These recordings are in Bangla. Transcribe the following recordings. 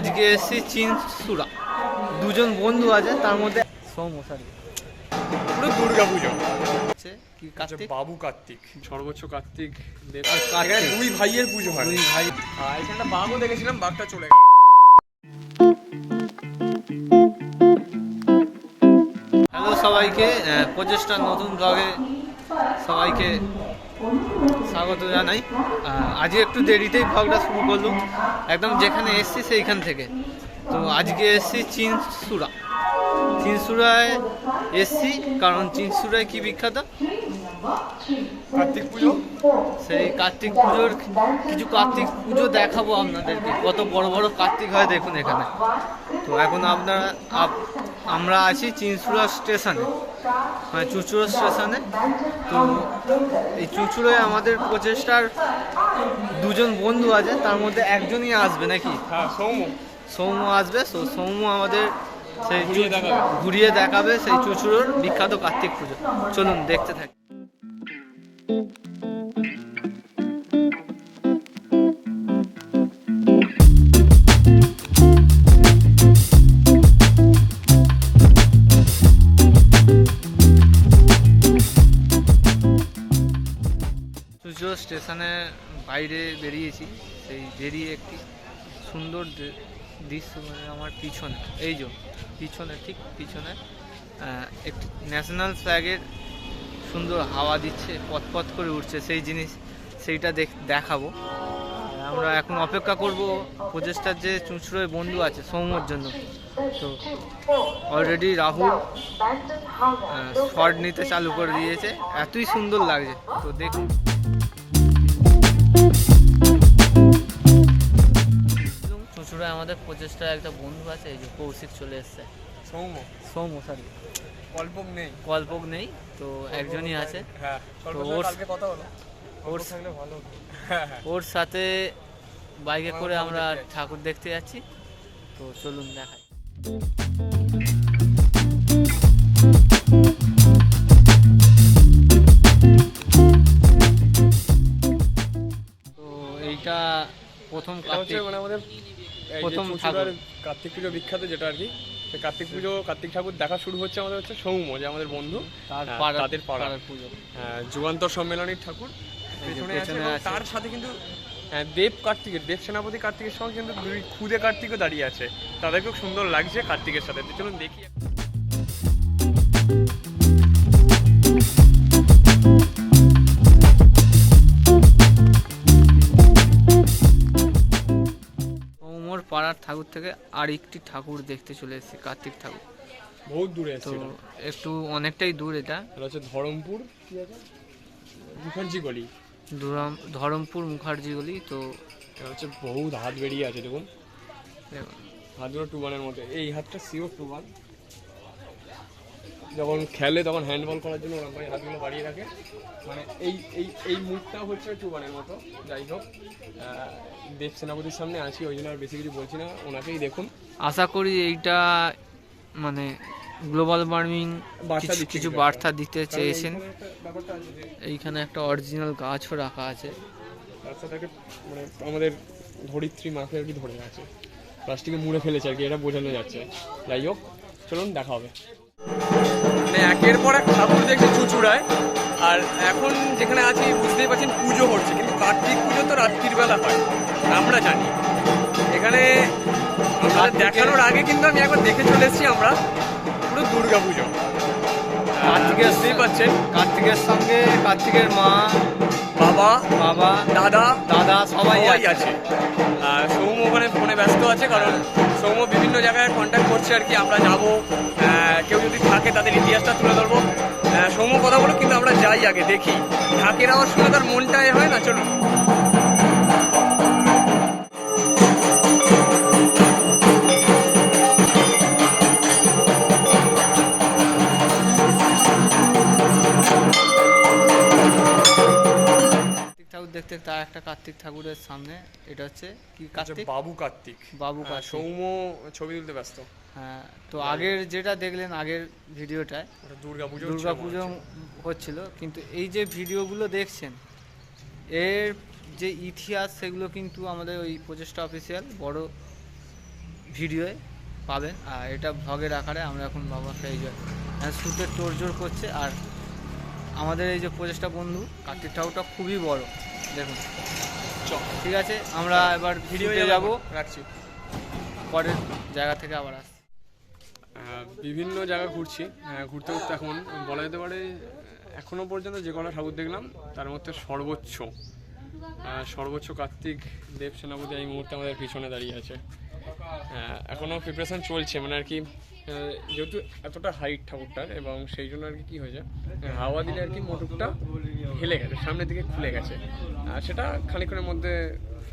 আজকে এসেছি চিনসুরা। দুজন বন্ধু আছে তার মধ্যে সৌমশালী পুরো দুর্গা পুজো। কি কার্তিক? বাবু কার্তিক। সর্বোচ্চ কার্তিক আর। দুই ভাইয়ের পুজো হয়। দুই ভাই। আর এখানটা বাঘও দেখেছিলাম বাঘটা চলে গেল। হ্যালো সবাইকে প্রচেষ্টা নতুন ব্লগে সবাইকে স্বাগত জানাই। আজকে একটু দেরিতেই ব্লগটা শুরু করলাম। একদম যেখানে এসছি সেইখান থেকে। তো আজকে এসছি চিনসুরা। চিনসুরায় এসছি কারণ চিনসুরায় কি বিখ্যাত? কার্তিক পুজো। সেই কার্তিক পুজোর কিছু কার্তিক পুজো দেখাবো আপনাদেরকে। কত বড় বড় কার্তিক হয় দেখুন এখানে। তো এখন আপনারা আপ- আমরা আছি চিনসুরা স্টেশনে। মানে চুচুড়ো স্টেশনে। তো এই চুচুড়োয় আমাদের প্রচেষ্টার দুজন বন্ধু আছে তার মধ্যে একজনই আসবে নাকি? হ্যাঁ সৌম সৌম্য আসবে তো সৌম্য আমাদের সেই ঘুরিয়ে দেখাবে। ঘুরিয়ে দেখাবে সেই চুচুড়োর বিখ্যাত কার্তিক পুজো। চলুন দেখতে থাকি। চুচুড়ো স্টেশনে বাইরে বেরিয়েছি। সেই বেরিয়ে একটি সুন্দর দৃশ্য মানে আমার পিছনে, এই যে পিছনে, ঠিক পিছনে একটি ন্যাশনাল ফ্ল্যাগের সুন্দর হাওয়া দিচ্ছে, পথ পথ করে উঠছে। সেই জিনিস, সেইটা দেখ, দেখাবো। আমরা এখন অপেক্ষা করব প্রচেষ্টার যে চুঁচুড়োয় বন্ধু আছে, সৌম্যর জন্য। তো অলরেডি রাহুল শর্ট নিতে চালু করে দিয়েছে। এতই সুন্দর লাগছে। তো দেখুন। আমাদের প্রচেষ্টার একটা বন্ধু আছে এই যে কৌশিক চলে এসছে। সৌম সৌম্য সরি কল্পক নেই। কল্পক নেই তো একজনই আছে। হ্যাঁ তো ওর- কথা হলো। ওর ওর থাকলে ভালো হতো। হ্যাঁ হ্যাঁ। ওর সাথে বাইকে করে আমরা ঠাকুর দেখতে যাচ্ছি তো চলুন দেখাই। তো এইটা প্রথম হচ্ছে মানে আমাদের প্রথম ঠাকুর। কার্তিক পুজো বিখ্যাত যেটা আর কি কার্তিক পুজো কার্তিক ঠাকুর দেখা শুরু হচ্ছে আমাদের হচ্ছে সৌম যে আমাদের বন্ধু। হ্যাঁ, তাদের পাড়ার পুজো। হ্যাঁ, যুগান্তর সম্মেলনীর ঠাকুর। পেছনে আছে। তার সাথে কিন্তু হ্যাঁ, দেব কার্তিকের দেব সেনাপতি কার্তিকের সঙ্গে কিন্তু দুই খুদে কার্তিকও দাঁড়িয়ে আছে। তাদের খুব সুন্দর লাগছে কার্তিকের সাথে। চলুন দেখি। পাড়ার ঠাকুর থেকে আর একটি ঠাকুর দেখতে চলে এসেছি কার্তিক ঠাকুর। বহুত দূরে তো একটু অনেকটাই দূর এটা। হচ্ছে ধরমপুর মুখার্জি গলি। ধরম ধরমপুর মুখার্জি গলি তো এটা হচ্ছে বহুত হাত বেরিয়ে আছে দেখুন। দেখুন, হাতগুলো টুবানের মতো। এই হাতটা সিওর টুবান যখন খেলে তখন হ্যান্ডবল করার জন্য ওরকম হাতগুলো বাড়িয়ে রাখে। মানে এই এই এই মুখটা হচ্ছে টুবানের মতো। যাই হোক দেব সেনাপতির সামনে আছি ওই জন্য আর বেশি কিছু বলছি না ওনাকেই দেখুন। আশা করি এইটা মানে গ্লোবাল ওয়ার্মিং কিছু বার্তা দিতে চেয়েছেন। এইখানে একটা অরিজিনাল গাছও রাখা আছে। একটা মানে আমাদের ধরিত্রী মাকে আর কি ধরে আছে প্লাস্টিকে মুড়ে ফেলেছে আর কি এটা বোঝানো যাচ্ছে। যাই হোক চলুন দেখা হবে। মানে একের পর এক ঠাকুর দেখছি চুচুড়ায়। আর এখন যেখানে আছি বুঝতেই পারছেন পুজো হচ্ছে কিন্তু কার্তিক পুজো তো রাত্রির বেলা হয় আমরা জানি। এখানে আপনাদের দেখানোর আগে কিন্তু আমি একবার দেখে চলে এসেছি আমরা পুরো দুর্গা পুজো কার্তিকের বুঝতেই পারছেন কার্তিকের সঙ্গে কার্তিকের মা বাবা বাবা দাদা দাদা সবাই আছে আছে। আর সৌম ওখানে ফোনে ব্যস্ত আছে কারণ সৌম বিভিন্ন জায়গায় কন্ট্যাক্ট করছে আর কি। আমরা যাব কেউ যদি থাকে তাদের ইতিহাসটা তুলে ধরবো। সৌম কথা বলো কিন্তু আমরা যাই আগে দেখি। ঢাকের আওয়াজ শুনে তার মনটা এ হয় না চলুন। দেখতে তার একটা কার্তিক ঠাকুরের সামনে। এটা হচ্ছে কি কার্তিক? বাবু কার্তিক। বাবু কার্তিক। সৌম ছবি তুলতে ব্যস্ত। হ্যাঁ তো আগের যেটা দেখলেন আগের ভিডিওটায় দুর্গা পুজো দুর্গা পুজো হচ্ছিল কিন্তু এই যে ভিডিওগুলো দেখছেন এর যে ইতিহাস সেগুলো কিন্তু আমাদের ওই প্রচেষ্টা অফিসিয়াল বড় ভিডিওয়ে পাবেন। আর এটা ভ্লগের আকারে আমরা এখন বাবাকে এই যে শ্যুটের তোড়জোড় করছে। আর আমাদের এই যে প্রচেষ্টা বন্ধু কার্তিক ঠাকুরটা খুবই বড়। দেখুন। ঠিক আছে আমরা এবার ভিডিও ভিডিওতে যাব। রাখছি। পরের জায়গা থেকে আবার আহ, বিভিন্ন জায়গা ঘুরছি। ঘুরতে ঘুরতে এখন বলা যেতে পারে আহ, এখনও পর্যন্ত যে কটা ঠাকুর দেখলাম তার মধ্যে সর্বোচ্চ সর্বোচ্চ কার্তিক দেব সেনাপতি এই মুহূর্তে আমাদের পিছনে দাঁড়িয়ে আছে। আহ, এখনও প্রিপারেশন চলছে মানে আর কি যেহেতু এতটা হাইট ঠাকুরটার, এবং সেই জন্য আর কি হয়েছে হাওয়া দিলে আর কি মোটরটা হেলে গেছে, সামনের দিকে খুলে গেছে। আর সেটা খানিক্ষণের মধ্যে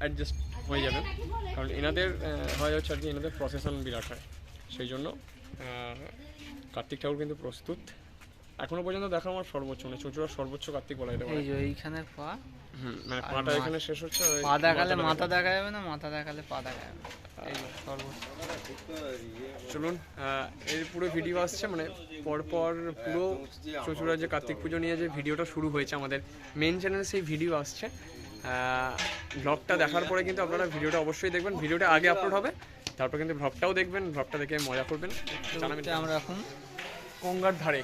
অ্যাডজাস্ট হয়ে যাবে। কারণ এনাদের হয় হচ্ছে আর কি, এনাদের প্রসেশন বিরাট হয়। সেই জন্য কার্তিক ঠাকুর কিন্তু প্রস্তুত। এখনও পর্যন্ত দেখা আমার সর্বোচ্চ মানে চুঁচুড়ার সর্বোচ্চ কার্তিক বলা যেতে পারে। এই এইখানের পা। মানে পাটা এখানে শেষ হচ্ছে পা দেখালে মাথা দেখা যাবে না মাথা দেখালে পা দেখা যাবে চলুন এই পুরো ভিডিও আসছে মানে পরপর পুরো চচুড়ার যে কার্তিক পুজো নিয়ে যে ভিডিওটা শুরু হয়েছে আমাদের মেন চ্যানেলে সেই ভিডিও আসছে। ব্লগটা দেখার পরে কিন্তু আপনারা ভিডিওটা অবশ্যই দেখবেন। ভিডিওটা আগে আপলোড হবে তারপর কিন্তু ভ্লগটাও দেখবেন ভ্লগটা দেখে মজা করবেন। আমরা এখন গঙ্গার ধারে।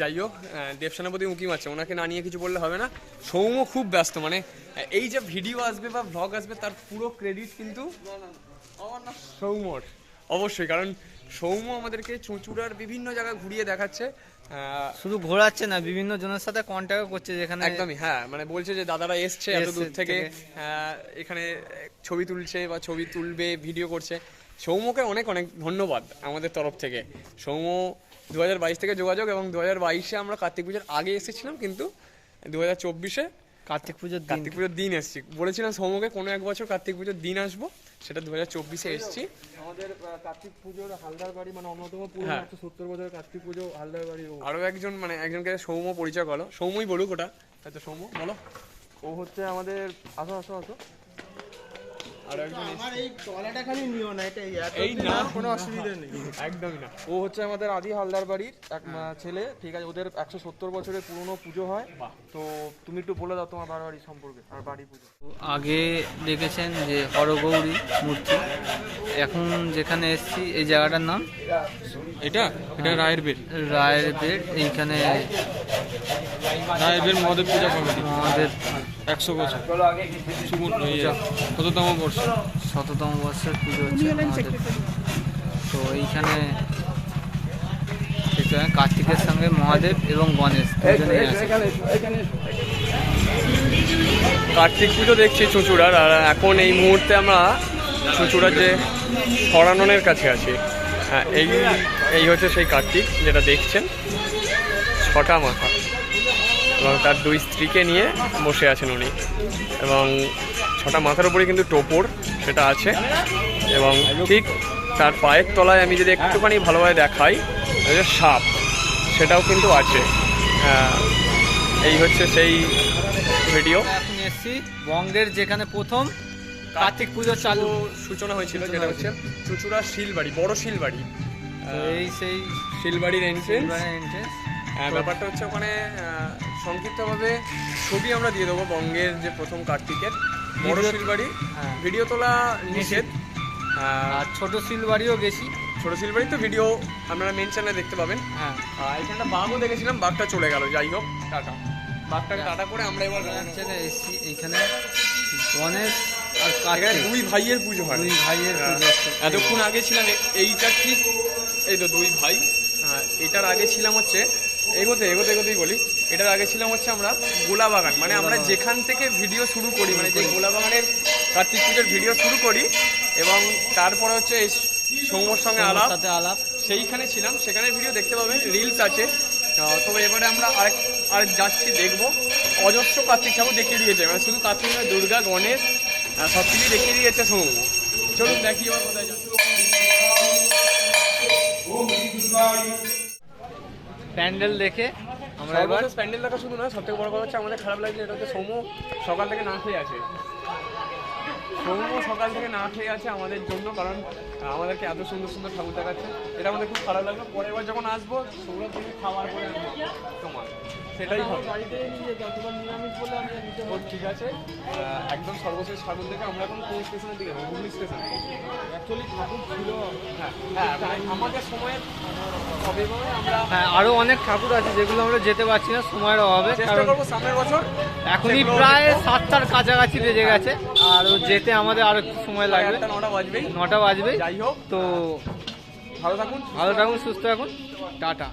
যাই হোক আহ, দেবসেনাপতি উঁকি মারছে ওনাকে না নিয়ে কিছু বললে হবে না। সৌম্য খুব ব্যস্ত মানে এই যে ভিডিও আসবে বা ভ্লগ আসবে তার পুরো ক্রেডিট কিন্তু সৌম্যর। অবশ্যই কারণ সৌম্য আমাদেরকে চুঁচুড়ার বিভিন্ন জায়গা ঘুরিয়ে দেখাচ্ছে। শুধু ঘোরাচ্ছে না বিভিন্ন জনের সাথে কন্ট্যাক্ট করছে যেখানে একদমই হ্যাঁ মানে বলছে যে দাদারা এসছে এত দূর থেকে। থেকে। এখানে ছবি তুলছে বা ছবি তুলবে ভিডিও করছে। সৌম্যকে অনেক অনেক ধন্যবাদ আমাদের তরফ থেকে। সৌম্য দু হাজার বাইশ থেকে যোগাযোগ এবং দু হাজার বাইশে আমরা কার্তিক পুজোর আগে এসেছিলাম কিন্তু দু হাজার চব্বিশে কার্তিক পুজোর কার্তিক পুজোর দিন এসেছি। বলেছিলাম সৌম্যকে কোনো এক বছর কার্তিক পুজোর দিন আসব সেটা দু হাজার চব্বিশে এসেছি। আমাদের কার্তিক পুজোর হালদার বাড়ি মানে অন্যতম পুরো হ্যাঁ। সত্তর বছরের কার্তিক পুজো হালদার বাড়ি ও। আরও একজন মানে একজনকে সৌম্য পরিচয় করো। সৌম্যই বলুক ওটা। আচ্ছা সৌম্য বলো। ও হচ্ছে আমাদের আসো আসো আসো। আরও একজন আমার এই তলাটা খালি নিও না এটা এই না। কোনো অসুবিধা নেই। একদমই না। ও হচ্ছে আমাদের আদি হালদার বাড়ির এক ছেলে ঠিক আছে ওদের একশো সত্তর বছরের পুরনো পুজো হয়। তো তুমি একটু বলে দাও তোমার বাড়ি বাড়ি সম্পর্কে আর বাড়ি পুজো। আগে দেখেছেন যে হরগৌরী মূর্তি। এখন যেখানে এসেছি এই জায়গাটার নাম? এটা? এটা রায়ের বের রায়ের বেড এইখানে রায়ের বের মহাদেব পূজা কমিটি। আমাদের একশো বছর। সুমন কততম বর্ষ? শততম বর্ষের পুজো হচ্ছে আমাদের। তো এইখানে কার্তিকের সঙ্গে মহাদেব এবং গণেশ দুজনেই আছে। কার্তিক পুজো দেখছি চুঁচুড়ার আর এখন এই মুহূর্তে আমরা চুঁচুড়ার যে সরাননের কাছে আছি। হ্যাঁ এই এই হচ্ছে সেই কার্তিক যেটা দেখছেন। ছটা মাথা। এবং তার দুই স্ত্রীকে নিয়ে বসে আছেন উনি। এবং ছটা মাথার উপরে কিন্তু টোপর সেটা আছে। এবং ঠিক তার পায়ের তলায় আমি যদি একটুখানি ভালোভাবে দেখাই সাপ সেটাও কিন্তু আছে। এই হচ্ছে সেই ভিডিও। এখন এসেছি বঙ্গের যেখানে প্রথম কার্তিক পুজো চালু। সূচনা হয়েছিল যেটা হচ্ছে চুচুড়া শিলবাড়ি বড় শিলবাড়ি। এই সেই শিলবাড়ির এন্ট্রেন্স এন্ট্রেন্স ব্যাপারটা হচ্ছে ওখানে সংক্ষিপ্তভাবে ছবি আমরা দিয়ে দেবো বঙ্গের যে প্রথম কার্তিকের বড় শিলবাড়ি হ্যাঁ। ভিডিও তোলা নিষেধ। আর ছোট শিলবাড়িও গেছি। ছোট শিলবাড়ি তো ভিডিও আপনারা মেন চ্যানেলে দেখতে পাবেন। হ্যাঁ। আর এখানটা বাঘও দেখেছিলাম বাঘটা চলে গেল যাই হোক টাটা। বাঘটাকে টাটা করে আমরা এবার চ্যানেলে এসেছি এইখানে গণেশ আর কার্তিক। দুই ভাইয়ের পুজো হয়। দুই ভাইয়ের হ্যাঁ। পুজো এতক্ষণ আগে ছিলাম এইটা ঠিক এই তো দুই ভাই। হ্যাঁ, এটার আগে ছিলাম হচ্ছে এগোতে এগোতে এগোতেই বলি। এটার আগে ছিলাম হচ্ছে আমরা গোলা বাগান মানে আমরা যেখান থেকে ভিডিও শুরু করি মানে যে গোলা বাগানের কার্তিক পুজোর ভিডিও শুরু করি এবং তারপরে হচ্ছে এই সৌম্যর সঙ্গে আলাপ আলাপ। সেইখানে ছিলাম। সেখানে ভিডিও দেখতে পাবেন রিলস আছে। তবে এবারে আমরা আরেক আর যাচ্ছি দেখব। অজস্র কার্তিক ঠাকুর দেখিয়ে দিয়েছে। মানে শুধু কার্তিক নয় দুর্গা গণেশ সব কিছুই দেখিয়ে দিয়েছে সৌম্য। চলুন দেখি এবার কোথায় যাচ্ছি। প্যান্ডেল দেখে আমরা এবার প্যান্ডেল দেখা শুধু না সবথেকে বড় কথা হচ্ছে আমাদের খারাপ লাগছে, এটা হচ্ছে সৌম্য সকাল থেকে না খেয়ে আছে। সৌম্য সকাল থেকে না খেয়ে আছে আমাদের জন্য, কারণ আমাদেরকে এত সুন্দর সুন্দর ঠাকুর দেখাচ্ছে। এটা আমাদের খুব খারাপ লাগল। পরের বার যখন আসব সৌরভ থেকে খাওয়ার পরে তোমার সেটাই হবে। ঠিক আছে। একদম সর্বশেষ ঠাকুর থেকে আমরা এখন কোন স্টেশনের দিকে যাব হুগলি স্টেশন। অ্যাকচুয়ালি ঠাকুর ছিল। হ্যাঁ হ্যাঁ মানে আমাদের সময়ের অবিভাবে আমরা হ্যাঁ আরও অনেক ঠাকুর আছে যেগুলো আমরা যেতে পারছি না সময়ের অভাবে। চেষ্টা কারণ করব সামনের বছর। এখনই প্রায় সাতটার কাছাকাছি বেজে গেছে আর যেতে আমাদের আরও একটু সময় লাগবে। নটা বাজবে যাই হোক। তো ভালো থাকুন ভালো থাকুন। সুস্থ থাকুন। টাটা।